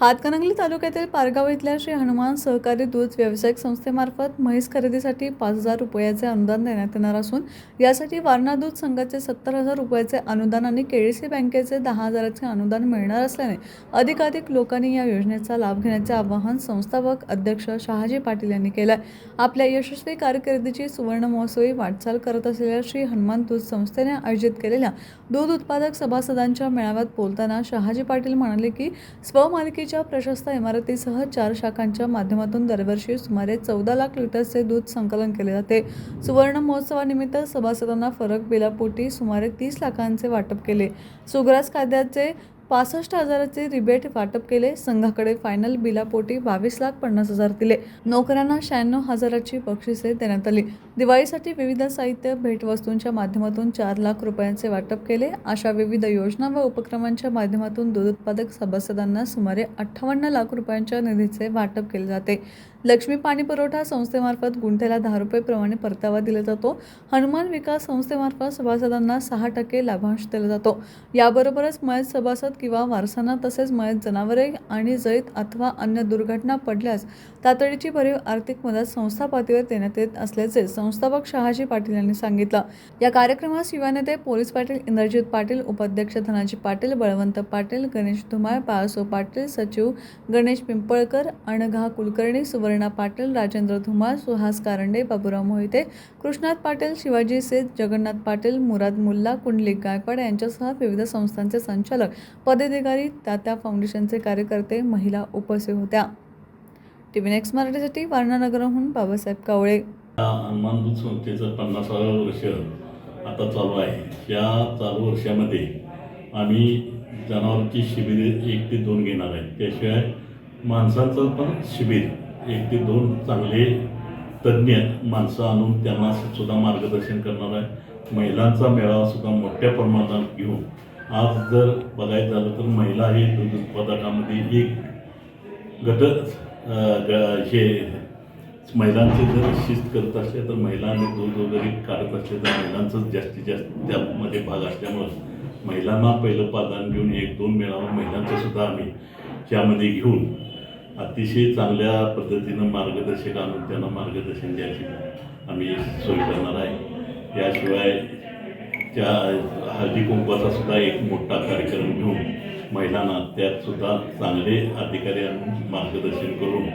हातकणंगली तालुक्यातील पारगाव इथल्या श्री हनुमान सहकारी दूध व्यावसायिक संस्थेमार्फत म्हैस खरेदीसाठी पाच हजार रुपयाचे अनुदान देण्यात येणार असून यासाठी वारणा दूध संघाचे सत्तर हजार रुपयाचे अनुदान आणि केळीसी बँकेचे दहा हजाराचे अनुदान मिळणार असल्याने अधिकाधिक लोकांनी या योजनेचा लाभ घेण्याचे आवाहन संस्थापक अध्यक्ष शहाजी पाटील यांनी केलं आपल्या यशस्वी कारकिर्दीची सुवर्ण महोत्सवी वाटचाल करत असलेल्या श्री हनुमान दूध संस्थेने आयोजित केलेल्या दूध उत्पादक सभासदांच्या मेळाव्यात बोलताना शहाजी पाटील म्हणाले की स्वमालकीच्या प्रशस्त इमारतीसह चार शाखांच्या माध्यमातून दरवर्षी सुमारे चौदा लाख लिटर्सचे दूध संकलन केले जाते. सुवर्ण महोत्सवानिमित्त सभासदांना फरक बिलापोटी सुमारे तीस लाखांचे वाटप केले. सुग्रास कायद्याचे पासष्ट हजाराचे रिबेट वाटप केले. संघाकडे फायनल बिलापोटी बावीस लाख पन्नास हजार दिले. नोकऱ्यांना शहाण्णव हजाराची बक्षिसे देण्यात आली. दिवाळीसाठी विविध साहित्य भेटवस्तूंच्या माध्यमातून चार लाख रुपयांचे वाटप केले. अशा विविध योजना व उपक्रमांच्या माध्यमातून दूध उत्पादक सभासदांना सुमारे अठ्ठावन्न लाख रुपयांच्या निधीचे वाटप केले जाते. लक्ष्मी पाणी पुरवठा संस्थेमार्फत गुंठ्याला दहा रुपयेप्रमाणे परतावा दिला जातो. हनुमान विकास संस्थेमार्फत सभासदांना सहा टक्के लाभांश दिला जातो. याबरोबरच मयत सभासद किंवा वारसांना तसेच मयत जनावरे आणि जैत अथवा अन्य दुर्घटना पडल्यास तातडीची भरीव आर्थिक मदत संस्था पातळीवर देण्यात येत असल्याचे संस्थापक शहाजी पाटील यांनी सांगितलं. या कार्यक्रमास युवानेते पोलीस पाटील इंद्रजित पाटील उपाध्यक्ष धनाजी पाटील बळवंत पाटील गणेश धुमाळ बाळासो पाटील सचिव गणेश पिंपळकर अणघा कुलकर्णी सुवर्ण प्रेरणा पाटील राजेंद्र धुमाळ सुहास कारंडे बाबुराव मोहिते कृष्णात पाटील शिवाजी सेत जगन्नाथ पाटील मुराद मुल्ला कुंडलिक गायकवाड यांच्यासह विविध संस्थांचे संचालक पदाधिकारी त्या त्या फाउंडेशनचे कार्यकर्ते महिला उपस्थित होत्या. टी व्ही नेक्स्ट मराठीसाठी वारणानगरहून बाबासाहेब कावळे. हनुमान संस्थेचं पन्नासाव्या वर्ष आता चालू आहे. या चालू वर्षामध्ये आम्ही जनावरची शिबिरे एक ते दोन घेणार आहे. त्याशिवाय माणसांचं पण शिबिर एक ते दोन चांगले तज्ज्ञ माणसं आणून त्यांना सुद्धा मार्गदर्शन करणार आहे. महिलांचा मेळावा सुद्धा मोठ्या प्रमाणात घेऊन. आज जर बघायचं झालं तर महिला हे दूध उत्पादकामध्ये एक गटच ग- हे महिलांचे जर शिस्त करत असले तर महिलांनी दूध वगैरे काढत असले तर महिलांचंच जास्तीत जास्त त्यामध्ये भाग असल्यामुळं महिलांना पहिलं प्राधान्य घेऊन एक दोन मेळावा महिलांचंसुद्धा आम्ही त्यामध्ये घेऊन अतिशय चांगल्या पद्धतीनं मार्गदर्शक आणून त्यांना मार्गदर्शन द्यायची आम्ही सोय करणार आहे. याशिवाय त्या हळदी कुंकवाचा सुद्धा एक मोठा कार्यक्रम घेऊन महिलांना त्यात सुद्धा चांगले अधिकारी आणून मार्गदर्शन करून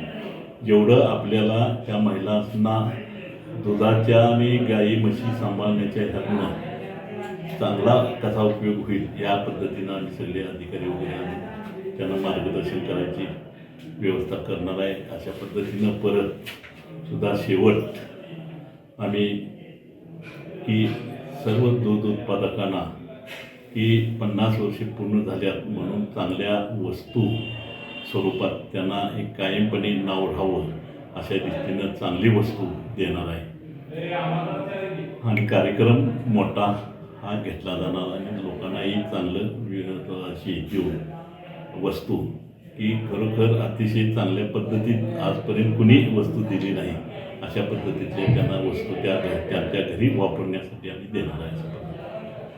जेवढं आपल्याला त्या महिलांना दुधाच्या आणि गाई म्हशी सांभाळण्याच्या ह्यातनं चांगला कसा उपयोग होईल या पद्धतीनं आम्ही सगळे अधिकारी वगैरे आणून त्यांना मार्गदर्शन करायची व्यवस्था करणार आहे अशा पद्धतीनं परत सुद्धा शेवट आम्ही की सर्व दूध उत्पादकांना की पन्नास वर्षे पूर्ण झाल्यात म्हणून चांगल्या वस्तू स्वरूपात त्यांना एक कायमपणे नाव राहावं अशा दृष्टीनं चांगली वस्तू देणार आहे. आणि कार्यक्रम मोठा हा घेतला जाणार आणि लोकांनाही चांगलं अशी जीव वस्तू की खरोखर अतिशय चांगल्या पद्धतीत आजपर्यंत कुणी वस्तू दिली नाही अशा पद्धतीचे त्यांना वस्तू त्या त्यांच्या घरी वापरण्यासाठी आम्ही देणार आहे.